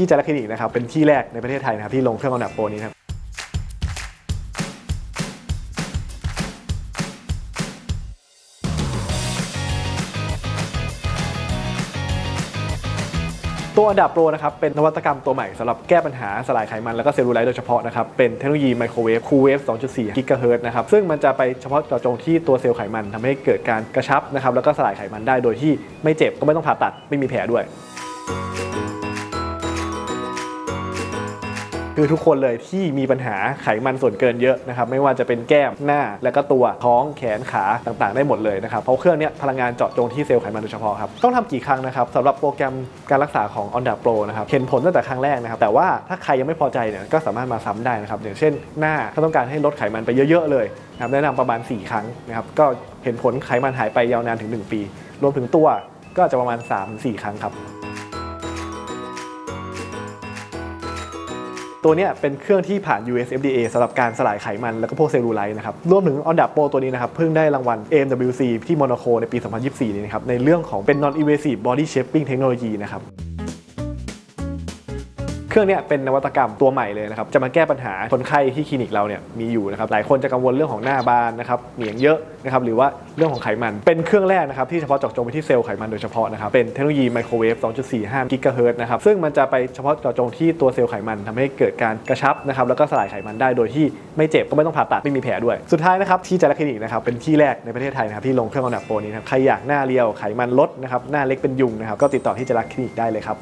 ที่จารักคลินิกนะครับ เป็นที่แรกในประเทศไทยนะครับที่ลงเครื่องออนดับโปรนี้ครับตัวอันดับโปรนะครับเป็นนวัตกรรมตัวใหม่สำหรับแก้ปัญหาสลายไขมันแล้วก็เซลลูไลท์โดยเฉพาะนะครับเป็นเทคโนโลยีไมโครเวฟคูลเวฟ 2.4 กิกะเฮิรต์นะครับซึ่งมันจะไปเฉพาะเจาะจงที่ตัวเซลล์ไขมันทำให้เกิดการกระชับนะครับแล้วก็สลายไขมันได้โดยที่ไม่เจ็บก็ไม่ต้องผ่าตัดไม่มีแผลด้วย คือทุกคนเลยที่มีปัญหาไขมันส่วนเกินเยอะนะครับไม่ว่าจะเป็นแก้มหน้าและก็ตัวท้องแขนขาต่างๆ ได้หมดเลยนะครับเพราะเครื่องเนี้ยพลังงานเจาะจงที่เซลล์ไขมันโดยเฉพาะครับต้องทำกี่ครั้งนะครับสำหรับโปรแกรมการรักษาของ On d a Pro นะครับเห็นผลตั้งแต่ครั้งแรกนะครับแต่ว่าถ้าใครยังไม่พอใจเนี่ยก็สามารถมาซ้ำได้นะครับอย่างเช่น หน้าถ้าต้องการให้ลดไขมันไปเยอะๆเลยนะครับแนะนำประมาณ 4 ครั้งนะครับก็เห็นผลไขมันหายไปยาวนานถึง 1 ปี รวมถึงตัวก็จะประมาณ 3-4 ครั้งครับ ตัวนี้เป็นเครื่องที่ผ่าน US FDA สำหรับการสลายไขมันแล้วก็พวกเซลลูไลท์นะครับรวมถึงออนดับโปรตัวนี้นะครับเพิ่งได้รางวัล AMWC ที่โมนาโคในปี 2024 นี้นะครับในเรื่องของเป็น non invasive body shaping technology นะครับ เครื่องเนี้ยเป็นนวัตกรรมตัวใหม่เลยนะครับ จะมาแก้ปัญหาคนไข้ที่คลินิกเราเนี่ยมีอยู่นะครับ หลายคนจะกังวลเรื่องของหน้าบานนะครับเหนียงเยอะนะครับหรือว่าเรื่องของไขมัน เป็นเครื่องแรกนะครับที่เฉพาะเจาะจงไปที่เซลล์ไขมันโดยเฉพาะนะครับ เป็นเทคโนโลยีไมโครเวฟ 2.45 กิกะเฮิรตซ์นะครับ ซึ่งมันจะไปเฉพาะเจาะจงที่ตัวเซลล์ไขมันทำให้เกิดการกระชับนะครับ แล้วก็สลายไขมันได้โดยที่ไม่เจ็บก็ไม่ต้องผ่าตัดไม่มีแผลด้วย สุดท้ายนะครับที่จารักคลินิกนะครับเป็นที่แรกในประเทศไทยนะครับที่ลงเครื่องออนดับโปรนี้นะครับใครอยากหน้าเรียวไขมันลดนะครับหน้าเล็กเป็นยุงนะครับก็ติดต่อที่จารักคลินิกได้เลยครับ